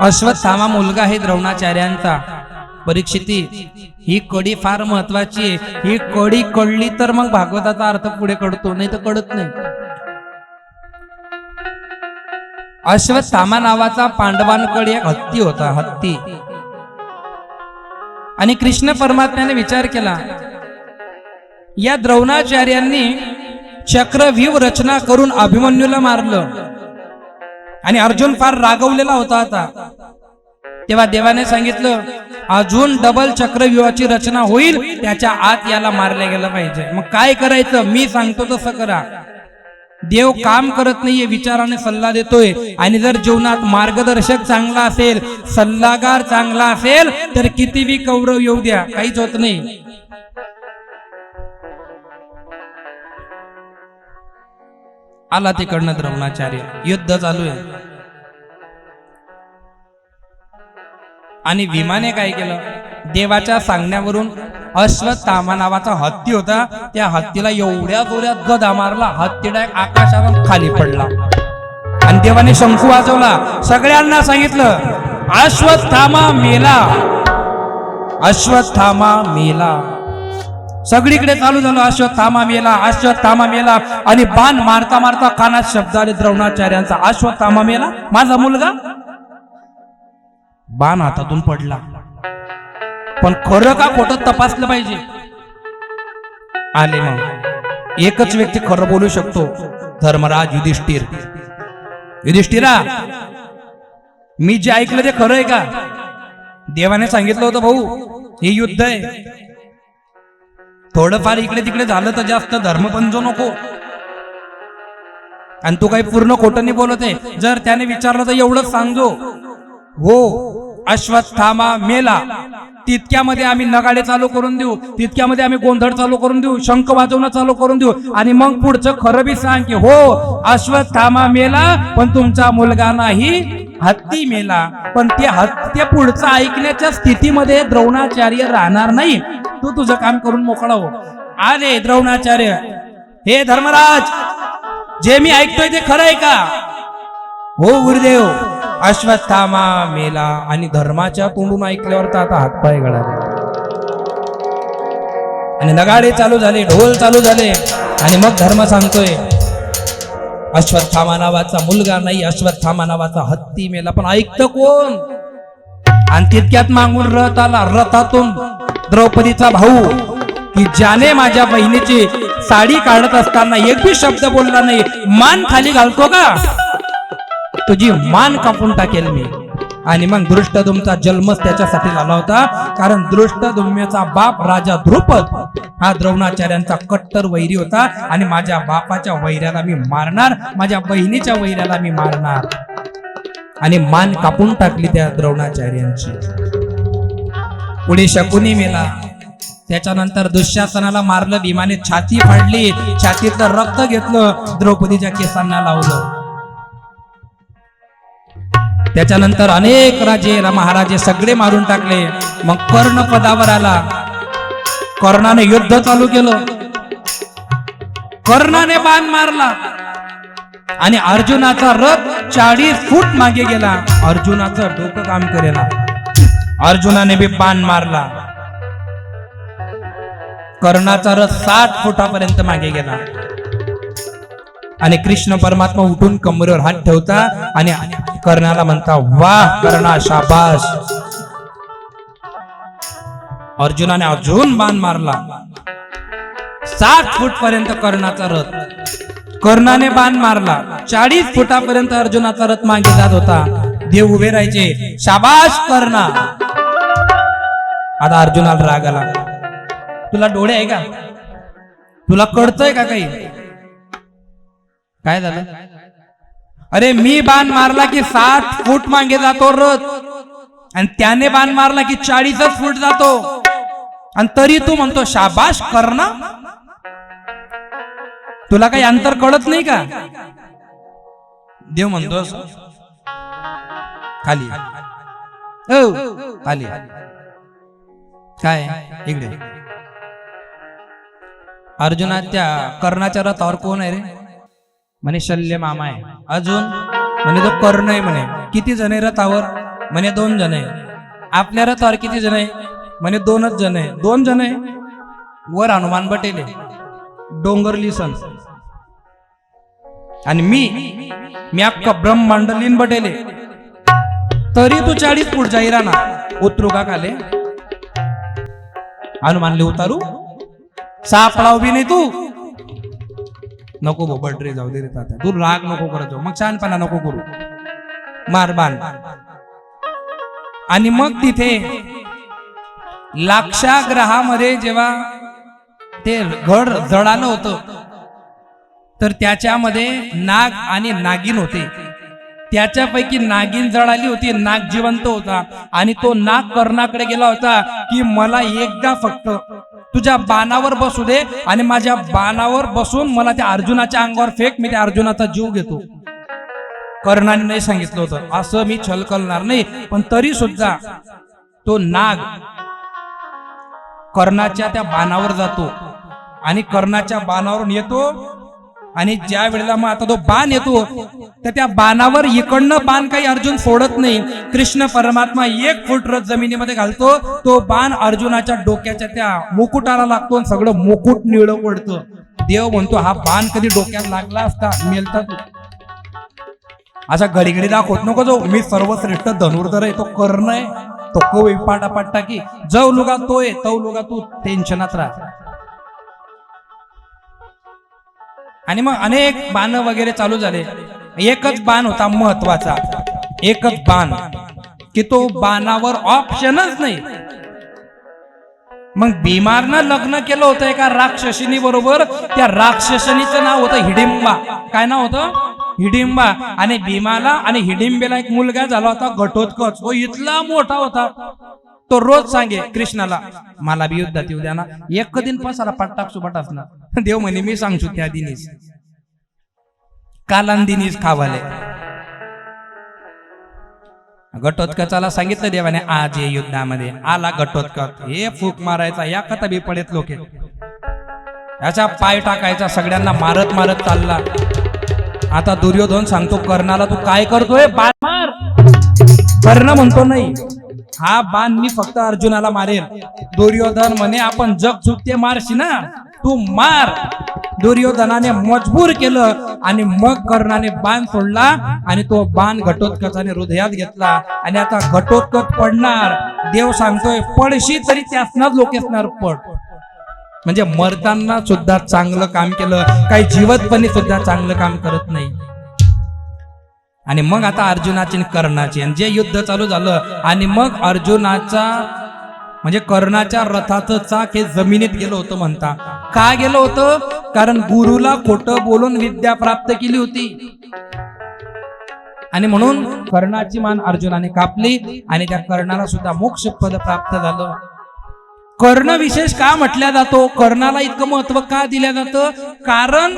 अश्वत्थामा मुलगा आहे द्रोणाचार्यांचा. परीक्षिती ही कडी फार महत्वाची आहे. ही कडी कळली तर मग भागवताचा अर्थ पुढे कळतो नाही तर कळत नाही. अश्वत्थामा नावाचा पांडवांकडे एक हत्ती होता हत्ती. आणि कृष्ण परमात्म्याने विचार केला या द्रोणाचार्यांनी चक्रव्यूह रचना करून अभिमन्यूला मारलं. आणि अर्जुन फार रागवलेला होता आता. तेव्हा देवाने सांगितलं अजून डबल चक्रव्यूहाची रचना होईल त्याच्या आत याला मारल्या गेलं पाहिजे. मग काय करायचं? मी सांगतो तसं करा. देव काम करत नाहीये विचाराने सल्ला देतोय. आणि जर जीवनात मार्गदर्शक चांगला असेल सल्लागार चांगला असेल तर कितीबी कौरव येऊ द्या. काहीच होत नाही. आला तिकडनं द्रोणाचार्य. युद्ध चालू आहे. आणि विमाने काय केलं? देवाच्या सांगण्यावरून अश्वत्थामा नावाचा हत्ती होता. त्या हत्तीला एवढ्या जोऱ्यात गदा मारला हत्ती डायरेक्ट आकाशावर खाली पडला. आणि देवाने शंकू वाजवला. सगळ्यांना सांगितलं अश्वत्थामा मेला. अश्वत्थामा मेला. सगळीकडे चालू झालं अश्वत्थामा मेला अश्वत्थामा मेला. आणि बाण मारता मारता कानात शब्द आले द्रोणाचार्यांचा. अश्वत्थामा मेला. माझा मुलगा? बाण हातातून पडला. पण खरं का खोटं तपासलं पाहिजे? आले मग. एकच व्यक्ती खरं बोलू शकतो. धर्मराज युधिष्ठिर. युधिष्ठिरा मी जे ऐकलं ते खरं आहे का? देवाने सांगितलं होतं भाऊ हे युद्ध आहे. थोडंफार इकडे तिकडे झालं तर जास्त धर्म पंजो नको. आणि तू काही पूर्ण खोटं नाही बोलत आहे. जर त्याने विचारलं तर एवढंच सांगजो हो अश्वत्थामा मेला. तितक्यामध्ये आम्ही नगाडे चालू करून देऊ. तितक्यामध्ये आम्ही गोंधळ चालू करून देऊ. शंख वाजवणं चालू करून देऊ. आणि मग पुढचं खरं बी सांग की हो अश्वत्थामा मेला पण तुमचा मुलगा नाही हत्ती मेला. पण ते हत्या पुढचं ऐकण्याच्या स्थितीमध्ये द्रोणाचार्य राहणार नाही. तू तुझं काम करून मोकळा हो. आले द्रोणाचार्य. हे धर्मराज जे मी ऐकतोय ते खरं आहे का? हो गुरुदेव. अश्वत्थामा मेला आणि धर्माच्या तोंडून ऐकल्यावर तर आता हातपाय गळाले. आणि नगाडे चालू झाले ढोल चालू झाले. आणि मग धर्म सांगतोय अश्वत्थामा नावाचा मुलगा नाही अश्वत्थामा नावाचा हत्ती मेला. पण ऐकतं कोण? आणि तितक्यात मागून रथ आला. रथातून द्रौपदीचा भाऊ की ज्याने माझ्या बहिणीची साडी काढत असताना एक बी शब्द बोलला नाही मान खाली घालतो का? तुझी मान कापून टाकेल मी. आणि मग दृष्टदुमचा जन्मच त्याच्यासाठी झाला होता. कारण दृष्टदुम्याचा बाप राजा द्रुपद हा द्रोणाचार्यांचा कट्टर वैरी होता. आणि माझ्या बापाच्या वैऱ्याला मी मारणार माझ्या बहिणीच्या वैऱ्याला मी मारणार. आणि मान कापून टाकली त्या द्रोणाचार्यांची. पुढे शकुनी मेला त्याच्यानंतर दुःशासनाला मारलं भीमाने छाती फाडली छातीतलं रक्त घेतलं द्रौपदीच्या केसांना लावलं. त्याच्यानंतर अनेक राजे महाराजे सगळे मारून टाकले. मग कर्ण पदावर आला. कर्णाने युद्ध चालू केलं. कर्णाने बाण मारला. आणि अर्जुनाचा रथ चाळीस फूट मागे गेला. अर्जुनाचं डोकं काम करेला अर्जुनाने बी बाण मारला. कर्णाचा रथ साठ फुटापर्यंत मागे गेला. आणि कृष्ण परमात्मा उठून कमरेवर हात ठेवता आणि कर्णाला म्हणता वाह कर्णा शाबास. अर्जुनाने अजून बाण मारला. साठ फूट पर्यंत कर्णाचा रथ. कर्णाने बाण मारला. चाळीस फुटापर्यंत अर्जुनाचा रथ मागे जात होता. देव उभे राहायचे. शाबाश कर्णा! आता अर्जुनाला राग आला. तुला डोळे आहे का? तुला कळतंय का काही? काय झालं? अरे मी बाण मारला की सात फूट मागे जातो रथ. आणि त्याने बाण मारला की चाळीसच फूट जातो. आणि तरी तू म्हणतो शाबाश कर्णा! तुला काही अंतर कळत नाही का? देव म्हणतो खाली. हो खाली. काय? इकडे. अर्जुना त्या कर्णाच्या रथावर कोण आहे रे? म्हणे शल्य मामा आहे. अजून? म्हणे तो कर्ण आहे म्हणे. किती जण आहे रथावर? म्हणे दोन जण आहे. आपल्या रथावर किती जण आहे? म्हणे दोनच जण आहे. दोन जण आहे? वर हनुमान बटेले. डोंगर लिसन. आणि मी मी अख्खा ब्रह्मांडलीन बटेले तरी तू चाळीस फूट जाईरा ना उतरू का खाले हनुमानले उतारू. सापडाव बी नाही तू. नको भो बटरे जाऊ दे रे तात्या. तू राग नको करत जाऊ. मग छानपणा नको करू. मार बाण. आणि मग तिथे लाक्षाग्रहामध्ये जेव्हा ते घड जळालं होतं. तर त्याच्यामध्ये नाग आणि नागिन होते. त्याच्यापैकी नागिन जळाली होती नाग जिवंत होता. आणि तो नाग कर्णाकडे गेला होता की मला एकदा फक्त तुझ्या बाणावर बसू दे आणि माझ्या बाणावर बसून मला त्या अर्जुनाच्या अंगावर फेक मी त्या अर्जुनाचा जीव घेतो. कर्णाने नाही सांगितलं होतं. असं मी छलकलणार नाही पण तरी सुद्धा तो नाग कर्णाच्या त्या बाणावर जातो. आणि कर्णाच्या बाणावरून येतो. आणि ज्या वेळेला मग आता तो बाण येतो तर त्या बाणावर इकडनं बाण काही अर्जुन सोडत नाही. कृष्ण परमात्मा एक फूट रथ जमिनीमध्ये घालतो. तो बाण अर्जुनाच्या डोक्याच्या त्या मुकुटाला लागतो आणि सगळं मुकुट निळ पडतं. देव म्हणतो हा बाण कधी डोक्यात लागला असता मेलता तू. असा घडी घडी दाखवत नको जो मी सर्वश्रेष्ठ धनुर्धर आहे तो कर्ण आहे. तो कवी पाटा टाकी. जव लुगा तो आहे तव लुगा तू टेन्शनात राहा. आणि मग अनेक बाण वगैरे चालू झाले. एकच बाण होता महत्त्वाचा. एकच बाण. की तो बाणावर ऑप्शनच नाही. मग बिमारनं लग्न केलं होतं एका राक्षसिनी बरोबर. त्या राक्षसनीचं नाव होतं हिडिंबा. काय नाव होतं? हिडिंबा. आणि भीमाला आणि हिडिंबेला एक मुलगा झाला होता घटोत्कच. तो इथला मोठा होता. तो रोज सांगे कृष्णाला मला बी युद्धात येऊ द्या ना. एक दिन पसारा पट्टाक सुपट असणार देव म्हणे मी सांगतो त्या दिनीस. कालांदिनीस खावाले. घटोत्कचाला सांगितलं देवाने आज ये युद्धामध्ये आला घटोत्कच. हे फूक मारायचा या कथा बी पडेत लोक. याचा पाय टाकायचा सगळ्यांना मारत मारत चालला. आता दुर्योधन सांगतो कर्णाला तू काय करतोय? बाण मार. कर्ण म्हणतो नाही. हा बाण मी फक्त अर्जुनाला मारेल दुर्योधन म्हणे आपण जग चुकते मारशी ना. तू मार. दुर्योधनाने मजबूर केलं आणि मग कर्णाने बाण सोडला आणि तो बाण घटोत्कचाने हृदयात घेतला. आणि आता घटोत्कच पडणार. देव सांगतोय पडशी तरी त्यासनाच लोकेसणार पड. म्हणजे मरताना सुद्धा चांगलं काम केलं. काही जीवतपणे सुद्धा चांगलं काम करत नाही. आणि मग आता अर्जुनाची आणि कर्णाची. आणि जे युद्ध चालू झालं आणि मग अर्जुनाचा म्हणजे कर्णाच्या रथाचं चाक हे जमिनीत गेलं होतं म्हणता. का गेलं होतं? कारण गुरुला खोटं बोलून विद्या प्राप्त केली होती. आणि म्हणून कर्णाची मान अर्जुनाने कापली आणि त्या कर्णाला सुद्धा मोक्ष पद प्राप्त झालं. कर्ण विशेष का म्हटल्या जातो? कर्णाला इतकं महत्त्व का दिलं जातं? कारण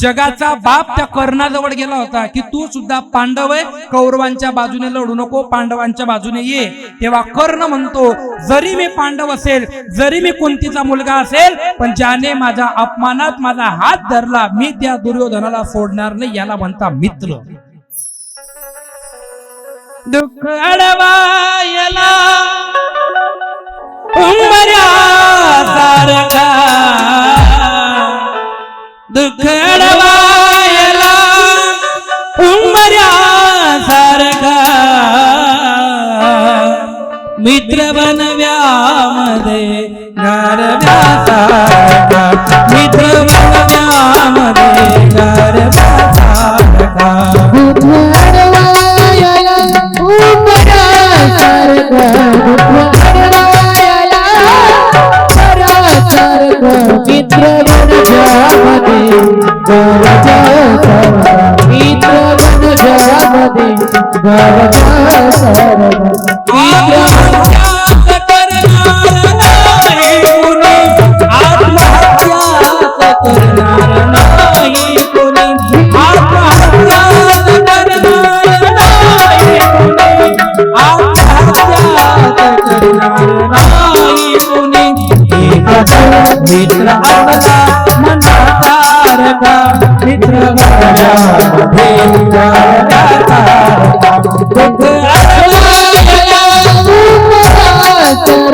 जगाचा बाप त्या कर्णाजवळ गेला होता की तू सुद्धा पांडव आहे. कौरवांच्या बाजूने लढू नको पांडवांच्या बाजूने ये. तेव्हा कर्ण म्हणतो जरी मी पांडव असेल जरी मी कुंतीचा मुलगा असेल पण ज्याने माझ्या अपमानात माझा हात धरला मी त्या दुर्योधनाला सोडणार नाही याला म्हणता मित्र. दुःख अडवायला गरजासारखा मित्र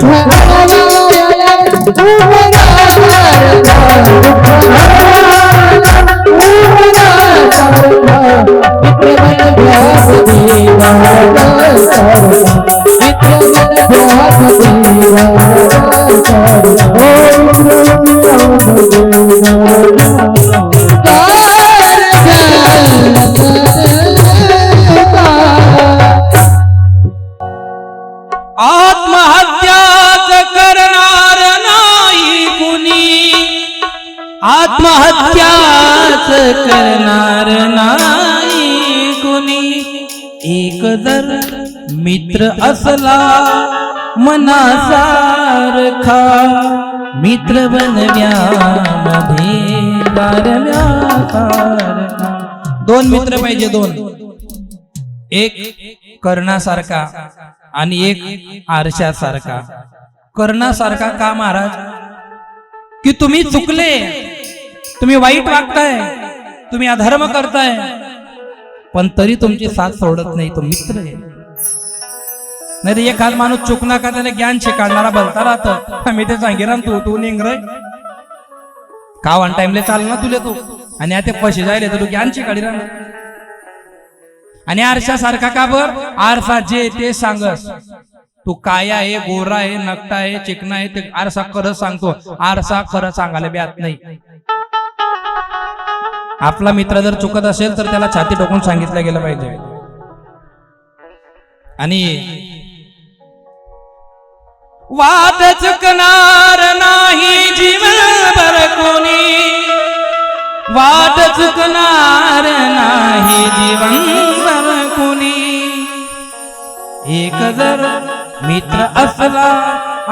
दुःख सारखा मित्र बनव्यामध्ये गारव्यासारखा दोन मित्र पाहिजे दोन. एक कर्णासारखा आणि एक आरशासारखा. कर्णासारखा का महाराज? की तुम्ही चुकले. तुम्ही वाईट वागताय. तुम्ही अधर्म करताय. पण तरी तुमची साथ सोडत नाही तो मित्र आहे. नाही तर एखाद माणूस चुकला का त्याला ज्ञान शिकाडणारा बोलता राहत. मी ते सांगेन तू तू निंगर का वन टाइमले चाल ना तुले तू? आणि आता पैसे जायले तर तू ज्ञान शिकाडी राहणार. आणि आरशा सारखा का बर? आरसा जे ते सांगस. तू काय आहे गोरा आहे नकटा आहे चिकना आहे ते आरसा खरं सांगतो. आरसा खरं सांगायला ब्यात नाही. आपला मित्र जर चुकत असेल तर त्याला छाती टोकून सांगितलं गेलं पाहिजे. आणि वाद चुकणार नाही जीवनभर कोणी. वाट चुकणार नाही जीवनभर कोणी. एक जर मित्र असला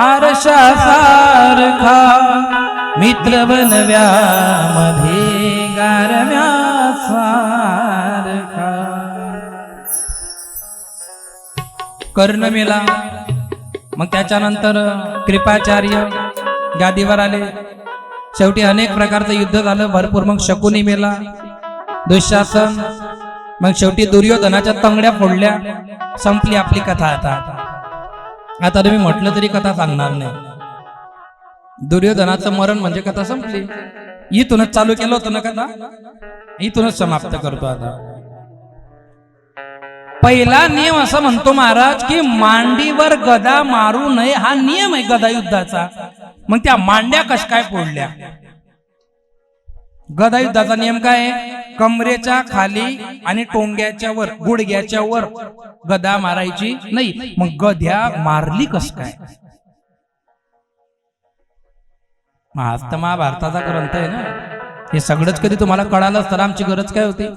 आरशा सारखा मित्र बनव्यामध्ये गारव्या सारखा कर्ण मेला मग त्याच्यानंतर कृपाचार्य गादीवर आले. शेवटी अनेक प्रकारचं युद्ध झालं. भरपूर मग शकुनी मेला. दुःशासन. मग शेवटी दुर्योधनाच्या तंगड्या फोडल्या. संपली आपली कथा आता. आता तुम्ही म्हटलं तरी कथा सांगणार नाही. दुर्योधनाचं मरण म्हणजे कथा संपली. इथूनच चालू केलं होतं ना कथा? इथूनच समाप्त करतो आता. पहिला नियम असं म्हणतो महाराज की मांडीवर गदा मारू नये हा नियम आहे गदा युद्धाचा. मग त्या मांड्या कश काय फोडल्या? गदा युद्धाचा नियम काय कमरेच्या खाली आणि टोंग्याच्या वर गुडघ्याच्या वर गदा मारायची नाही. मग गद्या मारली कस काय? आज तर महाभारताचा ग्रंथ आहे ना? हे सगळंच कधी तुम्हाला कळालं तर आमची गरज काय होती?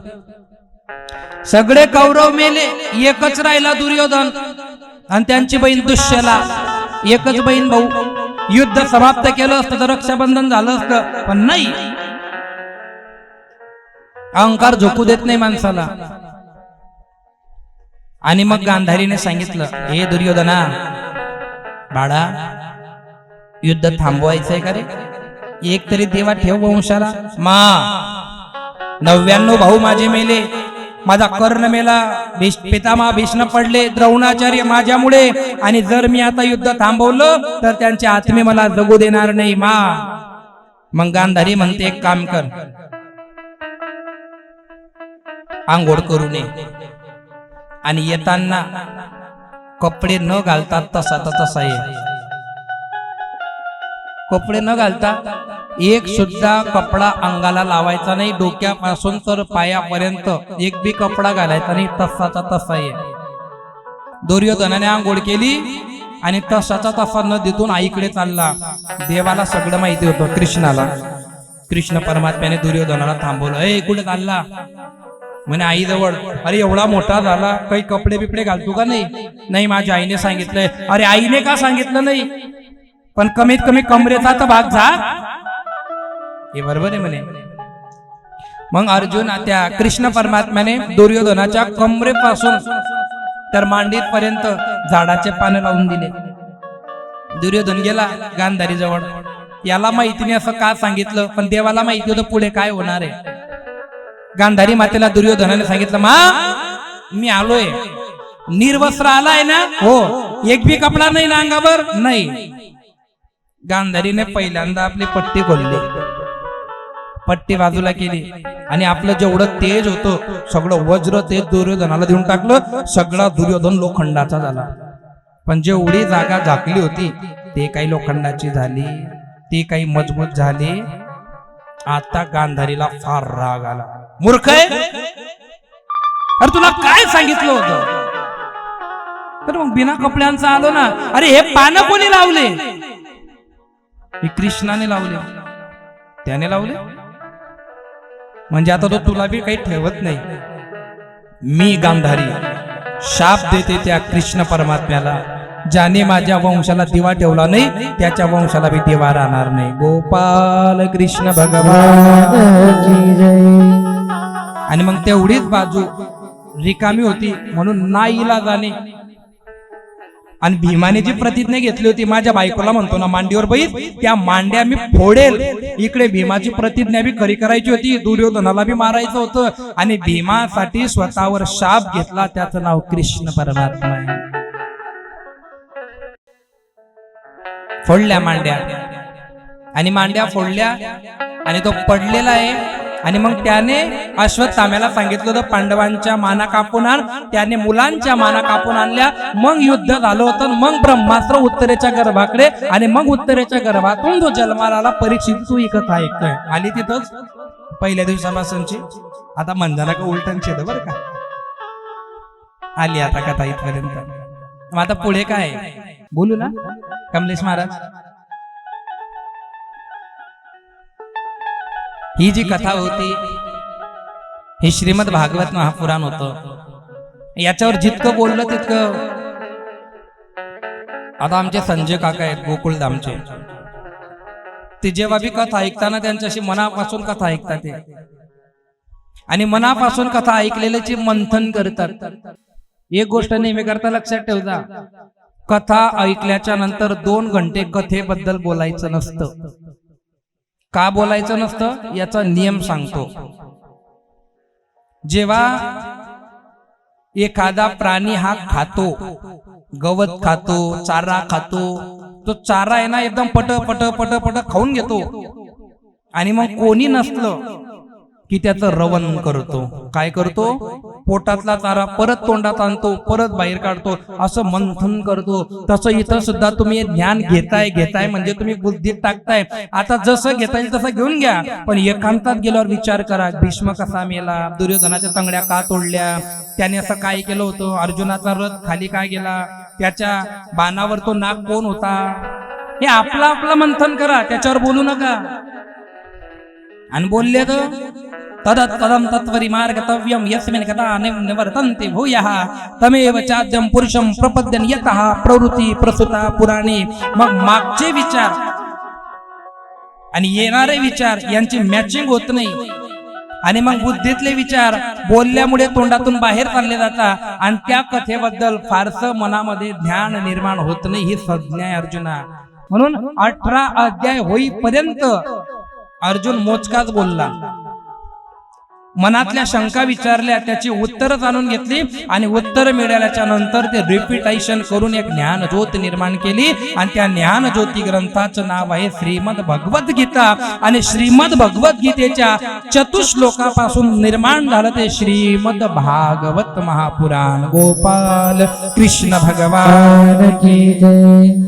सगळे कौरव मेले एकच राहिला दुर्योधन. आणि त्यांची बहीण दुष्यला. एकच बहीण भाऊ. युद्ध समाप्त केलं असतं तर रक्षाबंधन झालं असतं पण नाही. अहंकार झोकू देत नाही माणसाला. आणि मग गांधारीने सांगितलं हे दुर्योधना बाळा युद्ध थांबवायचंय का रे? एक तरी देवा ठेव वंशाला. मा नव्याण्णव भाऊ माझे मेले माझा कर्ण मेला भीष पितामा भीष्ण पडले द्रोणाचार्य माझ्यामुळे. आणि जर मी आता युद्ध थांबवलं तर त्यांचे आत्मे मला जगू देणार नाही मा. मग गांधारी म्हणते एक काम कर. आंघोळ करू नये. आणि येताना कपडे न घालता तसा तर तसा ये. कपडे न घालता एक सुद्धा कपडा अंगाला लावायचा नाही डोक्यापासून तर पायापर्यंत. एक बी कपडा घालायचा नाही तसाचा तसा ये दुर्योधनाने आंघोळ केली आणि तसाचा तसा न देतून आईकडे चालला. देवाला सगळं माहिती होतं कृष्णाला. कृष्ण परमात्म्याने दुर्योधनाला थांबवलं ए कुठे चालला? म्हणे आईजवळ. अरे एवढा मोठा झाला काही कपडे बिपडे घालतो का नाही? नाही माझ्या आईने सांगितलंय. अरे आईने का सांगितलं नाही? पण कमीत कमी कमरेचा तर भाग झा हे बरोबर आहे म्हणे. मग अर्जुन त्या कृष्ण परमात्म्याने दुर्योधनाच्या कमरेपासून तर मांडीत पर्यंत झाडाचे पानं लावून दिले. दुर्योधन गेला गांधारी जवळ याला माहितीने असं का सांगितलं? पण देवाला माहिती होतं पुढे काय होणार आहे. गांधारी मातेला दुर्योधनाने सांगितलं मा मी आलोय. निर्वस्त्र आलाय ना? हो. एक बी कपडा नाही ना अंगावर? नाही. गांधारीने पहिल्यांदा आपली पट्टी खोलली. पट्टी बाजूला केली. आणि आपलं जेवढं तेज होतं सगळं वज्र तेज दुर्योधनाला देऊन टाकलं सगळा दुर्योधन लोखंडाचा झाला. पण जेवढी जागा झाकली होती ते काही लोखंडाची झाली ती काही मजबूत झाली. आता गांधारीला फार राग आला. मूर्ख आहे? अरे तुला काय सांगितलं होतं? तर मग बिना कपड्यांचं आलो ना अरे हे पानं कोणी लावले? हे कृष्णाने लावले. त्याने लावले? म्हणजे आता तो तुला बी काही ठेवत नाही. मी गांधारी शाप देते त्या कृष्ण परमात्म्याला ज्याने माझ्या वंशाला दिवा ठेवला नाही त्याच्या वंशाला बी दिवा राहणार नाही. गोपाल कृष्ण भगवान. आणि मग तेवढीच बाजू रिकामी होती म्हणून नाईला जाणे आणि भीमाने जी प्रतिज्ञा घेतली होती माझ्या बायकोला म्हणतो ना मांडीवर बैस त्या मांड्या मी फोडेल. इकडे भीमाची प्रतिज्ञा बी खरी करायची होती दुर्योधनाला बी मारायचं होतं. आणि भीमासाठी स्वतःवर शाप घेतला त्याचं नाव कृष्ण परमात्मा आहे. फोडल्या मांड्या. आणि मांड्या फोडल्या. आणि तो पडलेला आहे. आणि मग त्याने अश्वत्थाम्याला सांगितलं होतं पांडवांच्या माना कापून आण. त्याने मुलांच्या माना कापून आणल्या. मग युद्ध झालं होतं मग ब्रह्मास्त्र उत्तरेच्या गर्भाकडे आणि मग उत्तरेच्या गर्भातून जो जन्माला परीक्षित तू ही कथा ऐकतोय आली तिथंच पहिल्या दिवसापासूनची. आता मंदाना का उलटनचे बर बरं का? आली आता कथा इथपर्यंत. मग आता पुढे काय? बोलू ना. कमलेश महाराज. ही जी कथा होती हे श्रीमद भागवत महापुराण होत. याच्यावर जितकं बोललं तितकं आता आमचे संजय काका आहेत गोकुळधामचे ते जेव्हा बी कथा ऐकताना त्यांच्याशी मनापासून कथा ऐकतात ते. आणि मनापासून कथा ऐकलेल्याचे मंथन करतात. एक गोष्ट नेहमी करता लक्षात ठेवता कथा ऐकल्याच्या नंतर दोन घंटे कथेबद्दल बोलायचं नसतं. का बोलायचं नसतं याचा नियम सांगतो. जेव्हा एखादा प्राणी हा खातो गवत खातो चारा खातो तो चारा आहे ना एकदम पट पट पट पट खाऊन घेतो. आणि मग कोणी नसलं की त्याचं रवन करतो. काय करतो? पोटातला चारा परत तोंडात आणतो परत बाहेर काढतो असं मंथन करतो. तसं इथं सुद्धा तुम्ही ज्ञान घेताय घेताय म्हणजे तुम्ही बुद्धीत टाकताय. आता जसं घेता येईल तसं घेऊन घ्या. पण एकांतात गेल्यावर विचार करा भीष्म कसा मेला दुर्योधनाच्या तंगड्या का तोडल्या? त्याने असं काय केलं होतं? अर्जुनाचा रथ खाली काय गेला? त्याच्या बाणावर तो नाग कोण होता? हे आपलं आपलं मंथन करा त्याच्यावर बोलू नका. आणि बोलले तर? तदत तदम तत्वरी मार्गतव्यं यस्मिन् कथा निवर्तन्ते भूयः। तमेव चाद्यं पुरुषं प्रपद्यन यतः प्रवृत्ती प्रसुता पुराणे मग मागचे विचार। आणि येणारे विचार यांची मॅचिंग होत नाही। आणि मग बुद्धीतले विचार बोलल्यामुळे तोंडातून बाहेर चालले जातात आणि त्या कथेबद्दल फारसं मनामध्ये ज्ञान निर्माण होत नाही ही संज्ञा आहे अर्जुना। म्हणून अठरा अध्याय होईपर्यंत अर्जुन मोजकाच बोलला। मनातल्या शंका विचारल्या त्याची उत्तर जाणून घेतली आणि उत्तर मिळाल्याच्या नंतर ते रिपिटेशन करून एक ज्ञान ज्योत निर्माण केली. आणि त्या ज्ञान ज्योती ग्रंथाचं नाव आहे श्रीमद भगवत गीता. आणि श्रीमद भगवत गीतेच्या चतुश्लोकापासून निर्माण झालं ते श्रीमद भागवत महापुराण. गोपाल कृष्ण भगवान की